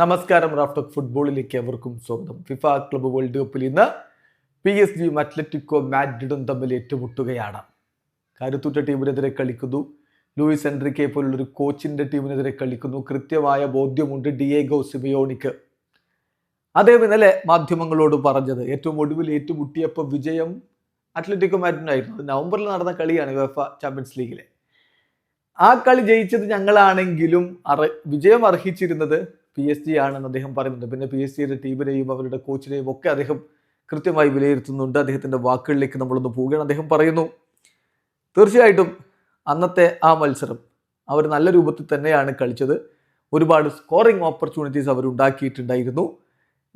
നമസ്കാരം റാഫ്റ്റോക്ക് ഫുട്ബോളിലേക്ക് എവർക്കും സ്വാഗതം. ഫിഫ ക്ലബ് വേൾഡ് കപ്പിൽ ഇന്ന് പി എസ് ജിയും അത്ലറ്റിക്കോ മാഡ്രിഡും തമ്മിൽ ഏറ്റുമുട്ടുകയാണ്. കരുത്തുറ്റ ടീമിനെതിരെ കളിക്കുന്നു. ലൂയിസ് എൻട്രിക്കെ പോലുള്ളൊരു കോച്ചിന്റെ ടീമിനെതിരെ കളിക്കുന്നു. കൃത്യമായ ബോധ്യമുണ്ട് ഡിയേഗോ സിമിയോണിക്ക് അദ്ദേഹം ഇന്നലെ മാധ്യമങ്ങളോട് പറഞ്ഞത് ഏറ്റവും ഒടുവിൽ ഏറ്റുമുട്ടിയപ്പോൾ വിജയം അത്ലറ്റിക്കോ മാഡ്രിഡിനായിരുന്നു നവംബറിൽ നടന്ന കളിയാണ് യുഎഫ ചാമ്പ്യൻസ് ലീഗിലെ ആ കളി ജയിച്ചത് ഞങ്ങളാണെങ്കിലും അർ വിജയം അർഹിച്ചിരുന്നത് പി എസ് ജി ആണെന്ന് അദ്ദേഹം പറയുന്നുണ്ട്. പിന്നെ പി എസ് ജിയുടെ ടീമിനെയും അവരുടെ കോച്ചിനെയും ഒക്കെ അദ്ദേഹം കൃത്യമായി വിലയിരുത്തുന്നുണ്ട്. അദ്ദേഹത്തിന്റെ വാക്കുകളിലേക്ക് നമ്മളൊന്ന് പോവുകയാണ്. അദ്ദേഹം പറയുന്നു തീർച്ചയായിട്ടും അന്നത്തെ ആ മത്സരം അവർ നല്ല രൂപത്തിൽ തന്നെയാണ് കളിച്ചത്. ഒരുപാട് സ്കോറിംഗ് ഓപ്പർച്യൂണിറ്റീസ് അവർ ഉണ്ടാക്കിയിട്ടുണ്ടായിരുന്നു.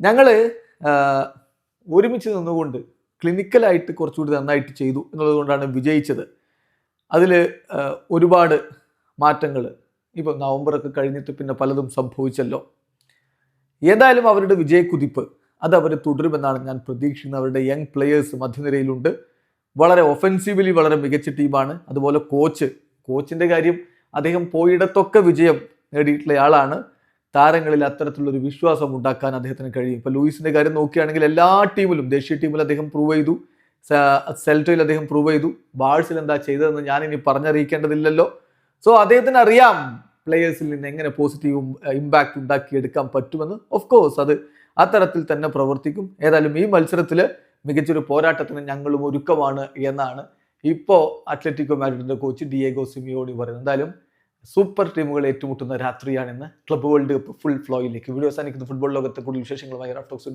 ഞങ്ങൾ ഒരുമിച്ച് നിന്നുകൊണ്ട് ക്ലിനിക്കലായിട്ട് കുറച്ചുകൂടി നന്നായിട്ട് ചെയ്തു എന്നുള്ളത് കൊണ്ടാണ് വിജയിച്ചത് അതിൽ ഒരുപാട് മാറ്റങ്ങൾ ഇപ്പം നവംബറൊക്കെ കഴിഞ്ഞിട്ട് പിന്നെ പലതും സംഭവിച്ചല്ലോ. ഏതായാലും അവരുടെ വിജയക്കുതിപ്പ് അത് അവർ തുടരുമെന്നാണ് ഞാൻ പ്രതീക്ഷിക്കുന്നത്. അവരുടെ യങ് പ്ലെയേഴ്സ് മധ്യനിരയിലുണ്ട്. വളരെ ഒഫെൻസീവലി വളരെ മികച്ച ടീമാണ്. അതുപോലെ കോച്ച് കോച്ചിന്റെ കാര്യം അദ്ദേഹം പോയിടത്തൊക്കെ വിജയം നേടിയിട്ടുള്ള ആളാണ്. താരങ്ങളിൽ അത്തരത്തിലുള്ളൊരു വിശ്വാസം ഉണ്ടാക്കാൻ അദ്ദേഹത്തിന് കഴിയും. ഇപ്പോൾ ലൂയിസിന്റെ കാര്യം നോക്കുകയാണെങ്കിൽ എല്ലാ ടീമിലും ദേശീയ ടീമിൽ അദ്ദേഹം പ്രൂവ് ചെയ്തു. സെൽറ്റോയിൽ അദ്ദേഹം പ്രൂവ് ചെയ്തു. ബാഴ്സിൽ എന്താ ചെയ്തതെന്ന് ഞാനിനി പറഞ്ഞറിയിക്കേണ്ടതില്ലല്ലോ. സോ അദ്ദേഹത്തിന് അറിയാം പ്ലേയേഴ്സിൽ നിന്ന് എങ്ങനെ പോസിറ്റീവ് ഇമ്പാക്റ്റ് ഉണ്ടാക്കിയെടുക്കാൻ പറ്റുമെന്ന്. ഓഫ് കോഴ്സ് അത് അത്തരത്തിൽ തന്നെ പ്രവർത്തിക്കും. ഏതായാലും ഈ മത്സരത്തിൽ മികച്ചൊരു പോരാട്ടത്തിന് ഞങ്ങളും ഒരുക്കമാണ് എന്നാണ് ഇപ്പോൾ അത്ലറ്റിക്കോ മാഡ്രിഡിന്റെ കോച്ച് ഡിയേഗോ സിമിയോണി പറയുന്നത്. എന്തായാലും സൂപ്പർ ടീമുകൾ ഏറ്റുമുട്ടുന്ന രാത്രിയാണെന്ന്. ക്ലബ് വേൾഡ് കപ്പ് ഫുൾ ഫ്ലോയിലേക്ക് വീഡിയോ അവസാനിക്കുന്ന. ഫുട്ബോൾ ലോകത്തെ കൂടുതൽ വിശേഷങ്ങളുമായി റാഫ്റ്റോക്സ്